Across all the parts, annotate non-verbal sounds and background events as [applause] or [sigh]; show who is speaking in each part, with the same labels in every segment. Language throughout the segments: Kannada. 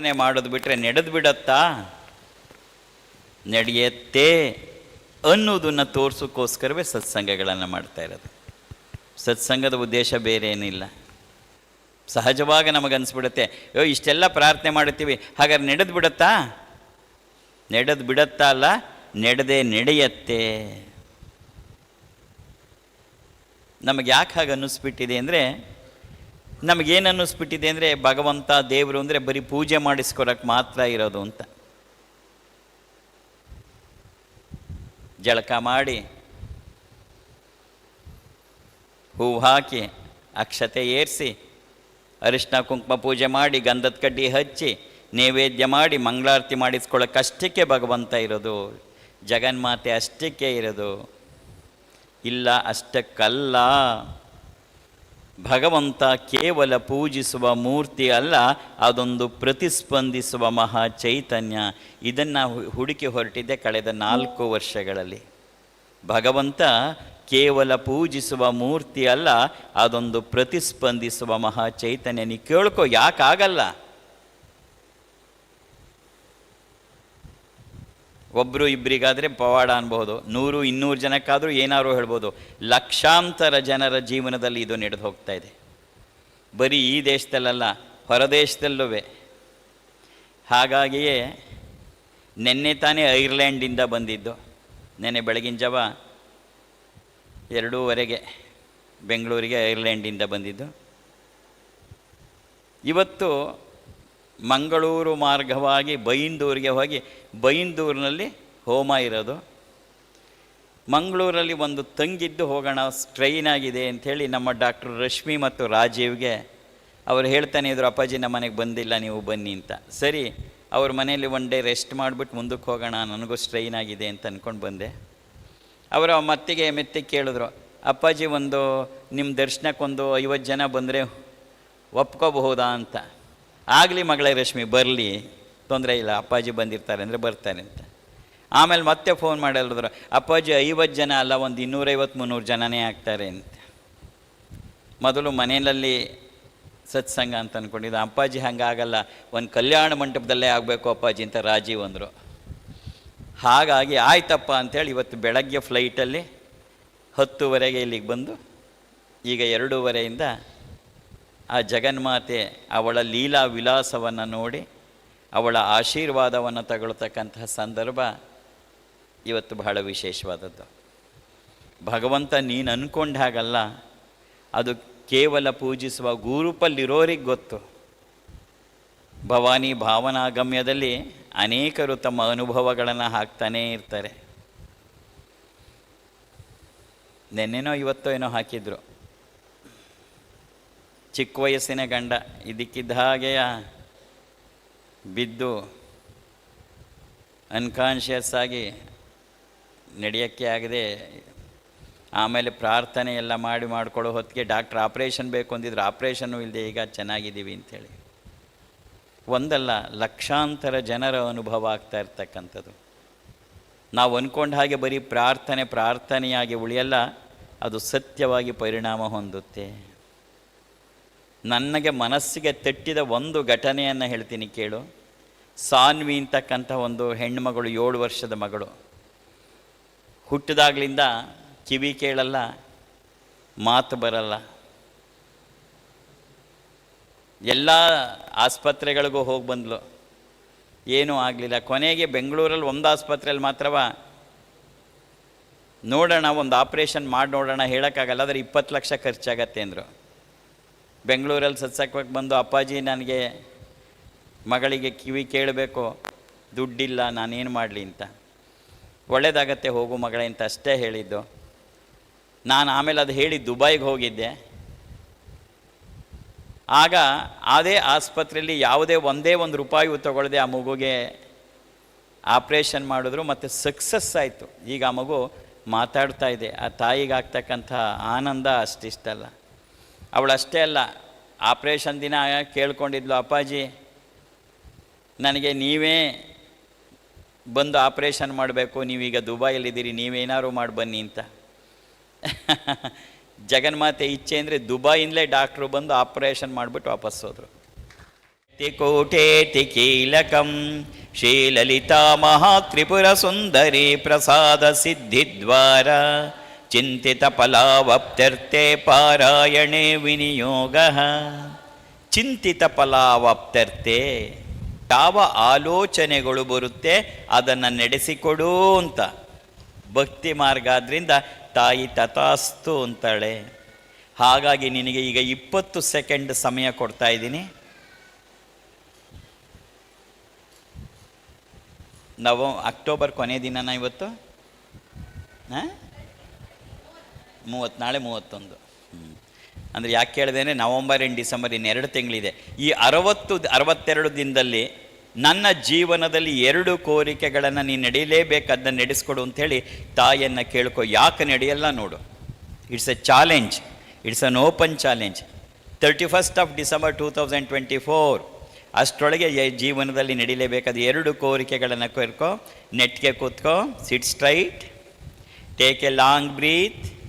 Speaker 1: ಪ್ರಾರ್ಥನೆ ಮಾಡೋದು ಬಿಟ್ಟರೆ ನಡೆದು ಬಿಡತ್ತಾ? ನಡೆಯತ್ತೆ ಅನ್ನೋದನ್ನು ತೋರಿಸೋಕ್ಕೋಸ್ಕರವೇ ಸತ್ಸಂಗಗಳನ್ನು ಮಾಡ್ತಾ ಇರೋದು. ಸತ್ಸಂಗದ ಉದ್ದೇಶ ಬೇರೆ ಏನಿಲ್ಲ ಸಹಜವಾಗಿ ನಮಗನ್ಸ್ಬಿಡುತ್ತೆ, ಅಯ್ಯೋ, ಇಷ್ಟೆಲ್ಲ ಪ್ರಾರ್ಥನೆ ಮಾಡುತ್ತೀವಿ, ಹಾಗಾದ್ರೆ ನಡೆದು ಬಿಡತ್ತಾ? ನಡೆದು ಬಿಡತ್ತಾ ಅಲ್ಲ, ನಡೆದೆ ನಡೆಯತ್ತೆ. ನಮಗೆ ಯಾಕೆ ಹಾಗೆ ಅನ್ನಿಸ್ಬಿಟ್ಟಿದೆ ಅಂದರೆ ನಮಗೇನು ಅನ್ನಿಸ್ಬಿಟ್ಟಿದೆ ಅಂದರೆ ಭಗವಂತ ದೇವರು ಅಂದರೆ ಬರೀ ಪೂಜೆ ಮಾಡಿಸ್ಕೊಳಕ್ಕೆ ಮಾತ್ರ ಇರೋದು ಅಂತ. ಜಳಕ ಮಾಡಿ ಹೂವು ಹಾಕಿ, ಅಕ್ಷತೆ ಏರಿಸಿ ಅರಿಶಿನ ಕುಂಕುಮ ಪೂಜೆ ಮಾಡಿ, ಗಂಧದ ಕಡ್ಡಿ ಹಚ್ಚಿ, ನೈವೇದ್ಯ ಮಾಡಿ, ಮಂಗಳಾರತಿ ಮಾಡಿಸ್ಕೊಳ್ಳೋಕ್ಕಷ್ಟಕ್ಕೆ ಭಗವಂತ ಇರೋದು. ಜಗನ್ಮಾತೆ ಅಷ್ಟಕ್ಕೆ ಇರೋದು. ಇಲ್ಲ, ಅಷ್ಟಕ್ಕಲ್ಲ. ಭಗವಂತ ಕೇವಲ ಪೂಜಿಸುವ ಮೂರ್ತಿ ಅಲ್ಲ, ಅದೊಂದು ಪ್ರತಿಸ್ಪಂದಿಸುವ ಮಹಾ ಚೈತನ್ಯ. ಇದನ್ನು ಹುಡುಕಿ ಹೊರಟಿದೆ ಕಳೆದ ನಾಲ್ಕು ವರ್ಷಗಳಲ್ಲಿ. ಭಗವಂತ ಕೇವಲ ಪೂಜಿಸುವ ಮೂರ್ತಿ ಅಲ್ಲ, ಅದೊಂದು ಪ್ರತಿಸ್ಪಂದಿಸುವ ಮಹಾ ಚೈತನ್ಯ. ನೀ ಕೇಳ್ಕೊ, ಯಾಕಾಗಲ್ಲ? ಒಬ್ಬರು ಇಬ್ಬರಿಗಾದರೆ ಪವಾಡ ಅನ್ಬೋದು ನೂರು, ಇನ್ನೂರು ಜನಕ್ಕಾದರೂ ಏನಾದರೂ ಹೇಳ್ಬೋದು. ಲಕ್ಷಾಂತರ ಜನರ ಜೀವನದಲ್ಲಿ ಇದು ನಡೆದು ಹೋಗ್ತಾ ಇದೆ. ಬರೀ ಈ ದೇಶದಲ್ಲಲ್ಲ ಹೊರದೇಶದಲ್ಲೂ ಹಾಗಾಗಿಯೇ ನಿನ್ನೆ ತಾನೇ ಐರ್ಲ್ಯಾಂಡಿಂದ ಬಂದಿದ್ದು. ನೆನ್ನೆ ಬೆಳಗಿನ ಜಾವ ಎರಡೂವರೆಗೆ ಬೆಂಗಳೂರಿಗೆ ಐರ್ಲ್ಯಾಂಡಿಂದ ಬಂದಿದ್ದು. ಇವತ್ತು ಮಂಗಳೂರು ಮಾರ್ಗವಾಗಿ ಬೈಂದೂರಿಗೆ ಹೋಗಿ ಬೈಂದೂರಿನಲ್ಲಿ ಹೋಮ ಇರೋದು. ಮಂಗಳೂರಲ್ಲಿ ಒಂದು ತಂಗಿದ್ದು ಹೋಗೋಣ ಸ್ಟ್ರೈನ್ ಆಗಿದೆ ಅಂಥೇಳಿ ನಮ್ಮ ಡಾಕ್ಟರ್ ರಶ್ಮಿ ಮತ್ತು ರಾಜೀವ್ಗೆ ಅವ್ರು ಹೇಳ್ತಾನೆ ಇದ್ರು, ಅಪ್ಪಾಜಿ, ನಮ್ಮ ಮನೆಗೆ ಬಂದಿಲ್ಲ, ನೀವು ಬನ್ನಿ ಅಂತ. ಸರಿ, ಅವ್ರ ಮನೆಯಲ್ಲಿ ಒನ್ ಡೇ ರೆಸ್ಟ್ ಮಾಡಿಬಿಟ್ಟು ಮುಂದಕ್ಕೆ ಹೋಗೋಣ, ನನಗೂ ಸ್ಟ್ರೈನ್ ಆಗಿದೆ ಅಂತ ಅಂದ್ಕೊಂಡು ಬಂದೆ. ಅವರು ಮತ್ತಿಗೆ ಮೆತ್ತಿಗೆ ಕೇಳಿದ್ರು, ಅಪ್ಪಾಜಿ, ಒಂದು ನಿಮ್ಮ ದರ್ಶನಕ್ಕೊಂದು ಐವತ್ತು ಜನ ಬಂದರೆ ಒಪ್ಕೋಬಹುದಾ ಅಂತ? ಆಗಲಿ ಮಗಳೇ ರಶ್ಮಿ, ಬರಲಿ. ತೊಂದರೆ ಇಲ್ಲ, ಅಪ್ಪಾಜಿ ಬಂದಿರ್ತಾರೆ ಅಂದರೆ ಬರ್ತಾರೆ ಅಂತ. ಆಮೇಲೆ ಮತ್ತೆ ಫೋನ್ ಮಾಡಿದ್ರು ಅಪ್ಪಾಜಿ ಐವತ್ತು ಜನ ಅಲ್ಲ, ಒಂದು ಇನ್ನೂರೈವತ್ತು, ಮುನ್ನೂರು ಜನನೇ ಆಗ್ತಾರೆ ಅಂತ. ಮೊದಲು ಮನೆಯಲ್ಲಿ ಸತ್ಸಂಗ ಅಂತ ಅಂದ್ಕೊಂಡಿದ್ದು ಅಪ್ಪಾಜಿ ಹಂಗಾಗಲ್ಲ, ಒಂದು ಕಲ್ಯಾಣ ಮಂಟಪದಲ್ಲೇ ಆಗಬೇಕು ಅಪ್ಪಾಜಿ ಅಂತ ರಾಜೀವ್ ಅಂದರು. ಹಾಗಾಗಿ ಆಯ್ತಪ್ಪ ಅಂಥೇಳಿ ಇವತ್ತು ಬೆಳಗ್ಗೆ ಫ್ಲೈಟಲ್ಲಿ ಹತ್ತುವರೆಗೆ ಇಲ್ಲಿಗೆ ಬಂದು, ಈಗ ಎರಡೂವರೆಯಿಂದ ಆ ಜಗನ್ಮಾತೆ ಅವಳ ಲೀಲಾ ವಿಲಾಸವನ್ನು ನೋಡಿ ಅವಳ ಆಶೀರ್ವಾದವನ್ನು ತಗೊಳ್ತಕ್ಕಂತಹ ಸಂದರ್ಭ ಇವತ್ತು ಬಹಳ ವಿಶೇಷವಾದದ್ದು. ಭಗವಂತ ನೀನು ಅನ್ಕೊಂಡ ಹಾಗಲ್ಲ, ಅದು ಕೇವಲ ಪೂಜಿಸುವ ಗುರುಪಲ್ಲಿರೋರಿಗೆ ಗೊತ್ತು. ಭವಾನಿ ಭಾವನಾಗಮ್ಯದಲ್ಲಿ ಅನೇಕರು ತಮ್ಮ ಅನುಭವಗಳನ್ನು ಹಾಕ್ತಾನೇ ಇರ್ತಾರೆ. ನೆನ್ನೆನೋ ಇವತ್ತೋ ಏನೋ ಹಾಕಿದ್ರು. ಚಿಕ್ಕ ವಯಸ್ಸಿನ ಗಂಡ, ಇದಕ್ಕಿದ್ದ ಹಾಗೆಯ? ಬಿದ್ದು ಅನ್ಕಾನ್ಷಿಯಸ್ ಆಗಿ ನಡೆಯೋಕ್ಕೆ ಆಗದೆ ಆಮೇಲೆ ಪ್ರಾರ್ಥನೆ ಎಲ್ಲ ಮಾಡಿ ಮಾಡ್ಕೊಳ್ಳೋ ಹೊತ್ತಿಗೆ ಡಾಕ್ಟ್ರ್ ಆಪ್ರೇಷನ್ ಬೇಕು ಅಂದಿದ್ರು, ಆಪ್ರೇಷನ್ನು ಇಲ್ಲದೆ ಈಗ ಚೆನ್ನಾಗಿದ್ದೀವಿ ಅಂಥೇಳಿ. ಒಂದಲ್ಲ, ಲಕ್ಷಾಂತರ ಜನರ ಅನುಭವ ಆಗ್ತಾ ಇರ್ತಕ್ಕಂಥದ್ದು. ನಾವು ಅಂದ್ಕೊಂಡ ಹಾಗೆ ಬರೀ ಪ್ರಾರ್ಥನೆ, ಪ್ರಾರ್ಥನೆಯಾಗಿ ಉಳಿಯಲ್ಲ, ಅದು ಸತ್ಯವಾಗಿ ಪರಿಣಾಮ ಹೊಂದುತ್ತೆ. ನನಗೆ ಮನಸ್ಸಿಗೆ ತಟ್ಟಿದ ಒಂದು ಘಟನೆಯನ್ನು ಹೇಳ್ತೀನಿ ಕೇಳು. ಸಾನ್ವಿ ಅಂತಕ್ಕಂಥ ಒಂದು ಹೆಣ್ಣುಮಗಳು, ಏಳು ವರ್ಷದ ಮಗಳು. ಹುಟ್ಟಿದಾಗಲಿಂದ ಕಿವಿ ಕೇಳಲ್ಲ, ಮಾತು ಬರಲ್ಲ. ಎಲ್ಲ ಆಸ್ಪತ್ರೆಗಳಿಗೂ ಹೋಗಿ ಬಂದ್ಲು. ಏನೂ ಆಗಲಿಲ್ಲ. ಕೊನೆಗೆ ಬೆಂಗಳೂರಲ್ಲಿ ಒಂದು ಆಸ್ಪತ್ರೆಯಲ್ಲಿ ಮಾತ್ರವ? ನೋಡೋಣ, ಒಂದು ಆಪ್ರೇಷನ್ ಮಾಡಿ ನೋಡೋಣ, ಹೇಳೋಕ್ಕಾಗಲ್ಲ, ಆದರೆ ಇಪ್ಪತ್ತು ಲಕ್ಷ ಖರ್ಚಾಗತ್ತೆ ಅಂದರು. ಬೆಂಗಳೂರಲ್ಲಿ ಸತ್ಸಕ್ವಾಗಿ ಬಂದು ಅಪ್ಪಾಜಿ ನನಗೆ ಮಗಳಿಗೆ ಕಿವಿ ಕೇಳಬೇಕು, ದುಡ್ಡಿಲ್ಲ, ನಾನೇನು ಮಾಡಲಿ ಅಂತ. ಒಳ್ಳೇದಾಗತ್ತೆ ಹೋಗು ಮಗಳೇ ಅಂತ ಅಷ್ಟೇ ಹೇಳಿದ್ದು. ನಾನು ಆಮೇಲೆ ಅದು ಹೇಳಿ ದುಬೈಗೆ ಹೋಗಿದ್ದೆ. ಆಗ ಅದೇ ಆಸ್ಪತ್ರೆಯಲ್ಲಿ ಯಾವುದೇ ಒಂದೇ ಒಂದು ರೂಪಾಯಿ ತಗೊಳ್ಳದೆ ಆ ಮಗುಗೆ ಆಪ್ರೇಷನ್ ಮಾಡಿದ್ರು, ಮತ್ತು ಸಕ್ಸಸ್ ಆಯಿತು. ಈಗ ಆ ಮಗು ಮಾತಾಡ್ತಾ ಇದೆ. ಆ ತಾಯಿಗಾಗ್ತಕ್ಕಂಥ ಆನಂದ ಅಷ್ಟಿಷ್ಟಲ್ಲ. ಅವಳಷ್ಟೇ ಅಲ್ಲ, ಆಪ್ರೇಷನ್ ದಿನ ಕೇಳ್ಕೊಂಡಿದ್ಲು, ಅಪ್ಪಾಜಿ, ನನಗೆ ನೀವೇ ಬಂದು ಆಪ್ರೇಷನ್ ಮಾಡಬೇಕು, ನೀವೀಗ ದುಬೈಯಲ್ಲಿದ್ದೀರಿ, ನೀವೇನಾದ್ರು ಮಾಡಿ ಬನ್ನಿ ಅಂತ. [laughs] ಜಗನ್ಮಾತೆ ಇಚ್ಛೆ ಅಂದರೆ ದುಬೈಯಿಂದಲೇ ಡಾಕ್ಟ್ರು ಬಂದು ಆಪ್ರೇಷನ್ ಮಾಡಿಬಿಟ್ಟು ವಾಪಸ್ ಹೋದರು. ಕೋಟೇತಿ ಕೀಲಕಂ, ಶ್ರೀಲಲಿತಾ ಮಹಾತ್ರಿಪುರಸುಂದರಿ ಪ್ರಸಾದ ಸಿದ್ಧಿದ್ವಾರ ಚಿಂತಿತ ಫಲಾವಪ್ತ್ಯರ್ಥೆ ಪಾರಾಯಣೆ ವಿನಿಯೋಗ. ಚಿಂತಿತ ಫಲಾವಪ್ತ್ಯರ್ಥೆ ಯಾವ ಆಲೋಚನೆಗಳು ಬರುತ್ತೆ ಅದನ್ನು ನಡೆಸಿಕೊಡು ಅಂತ. ಭಕ್ತಿ ಮಾರ್ಗ ಆದ್ರಿಂದ ತಾಯಿ ತಥಾಸ್ತು ಅಂತಾಳೆ. ಹಾಗಾಗಿ ನಿನಗೆ ಈಗ ಇಪ್ಪತ್ತು ಸೆಕೆಂಡ್ ಸಮಯ ಕೊಡ್ತಾ ಇದ್ದೀನಿ. ನವ ಅಕ್ಟೋಬರ್ ಕೊನೆ ದಿನನ ಇವತ್ತು? ಹಾಂ? ಮೂವತ್ತು, ನಾಳೆ ಮೂವತ್ತೊಂದು. ಹ್ಞೂ ಅಂದರೆ ಯಾಕೆ ಕೇಳಿದೇನೆ, ನವಂಬರ್ ಇನ್ ಡಿಸೆಂಬರ್ ಎರಡು ತಿಂಗಳಿದೆ. ಈ ಅರವತ್ತು, ಅರವತ್ತೆರಡು ದಿನದಲ್ಲಿ ನನ್ನ ಜೀವನದಲ್ಲಿ ಎರಡು ಕೋರಿಕೆಗಳನ್ನು ನೀನು ನಡೀಲೇಬೇಕು ಅದನ್ನ ನಡೆಸ್ಕೊಡು ಅಂಥೇಳಿ ತಾಯಿಯನ್ನು ಕೇಳ್ಕೊ. ಯಾಕೆ ನಡೆಯಲ್ಲ ನೋಡು. It's a challenge it's an open challenge thirty first of December two thousand twenty four ಅಷ್ಟರೊಳಗೆ ಜೀವನದಲ್ಲಿ ನಡೀಲೇಬೇಕಾದ ಎರಡು ಕೋರಿಕೆಗಳನ್ನು ಕೇಳ್ಕೊ. ನೆಟ್ಗೆ ಕೂತ್ಕೋ. Sit straight take a long breath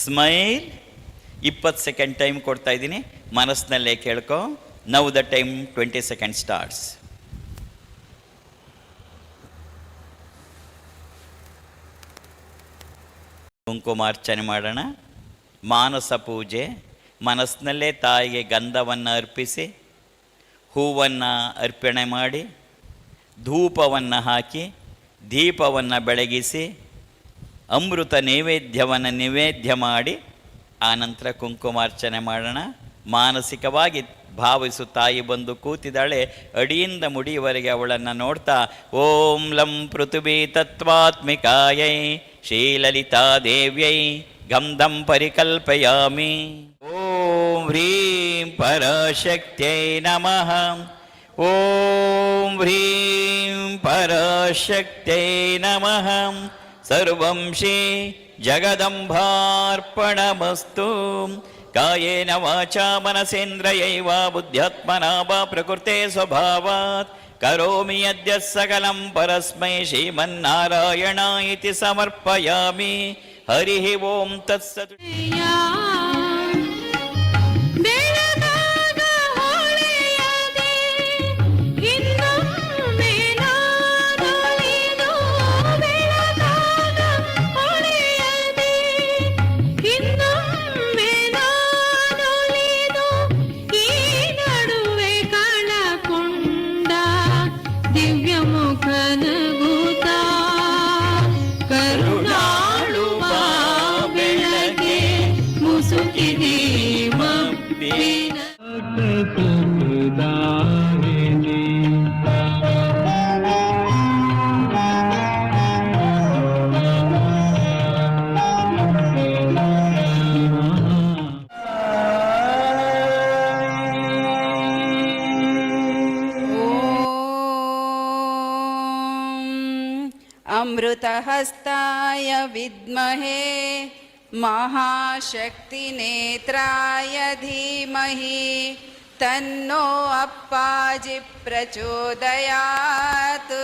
Speaker 1: smile, ಇಪ್ಪತ್ತು ಸೆಕೆಂಡ್ ಟೈಮ್ ಕೊಡ್ತಾ ಇದ್ದೀನಿ. ಮನಸ್ಸಿನಲ್ಲೇ ಕೇಳ್ಕೊ. Now the time twenty second starts ಕುಂಕುಮಾರ್ಚನೆ ಮಾಡೋಣ. ಮಾನಸ ಪೂಜೆ. ಮನಸ್ಸಿನಲ್ಲೇ ತಾಯಿಗೆ ಗಂಧವನ್ನು ಅರ್ಪಿಸಿ, ಹೂವನ್ನು ಅರ್ಪಣೆ ಮಾಡಿ, ಧೂಪವನ್ನು ಹಾಕಿ, ದೀಪವನ್ನು ಬೆಳಗಿಸಿ ಅಮೃತ ನೈವೇದ್ಯವನ್ನು ನಿವೇದ್ಯ ಮಾಡಿ ಆನಂತರ ಕುಂಕುಮಾರ್ಚನೆ ಮಾಡೋಣ. ಮಾನಸಿಕವಾಗಿ ಭಾವಿಸು ತಾಯಿ ಬಂದು ಕೂತಿದ್ದಾಳೆ. ಅಡಿಯಿಂದ ಮುಡಿಯವರೆಗೆ ಅವಳನ್ನು ನೋಡ್ತಾ, ಓಂ ಲಂ ಪೃಥ್ವಿ ತತ್ವಾತ್ಮಿಕಾಯೈ, ಶ್ರೀಲಲಿತಾ ದೇವ್ಯೈ, ಗಂಧಂ ಪರಿಕಲ್ಪಯಾಮಿ. ಓಂ ಹ್ರೀಂ ಪರಶಕ್ತ್ಯೈ ನಮಃ. ಓಂ ಹ್ರೀಂ ಪರಶಕ್ತ್ಯೈ ನಮಃ. सर्वं श्री जगदम्भार्पणमस्तु
Speaker 2: कायेन वाचा मनसेन्द्रयैवा बुद्ध्यात्मना वा प्रकृते स्वभावात् करोमि यद्य सकलं परस्मै श्रीमन्नारायण इति समर्पयामि हरिः ओं तत्सत् ृदाहि
Speaker 3: अमृतहस्ताय विद्महे महाशक्तिनेत्राय धीमहि ತನ್ನೋ ಅಪ್ಪಾಜಿ ಪ್ರಚೋದಯಾತ್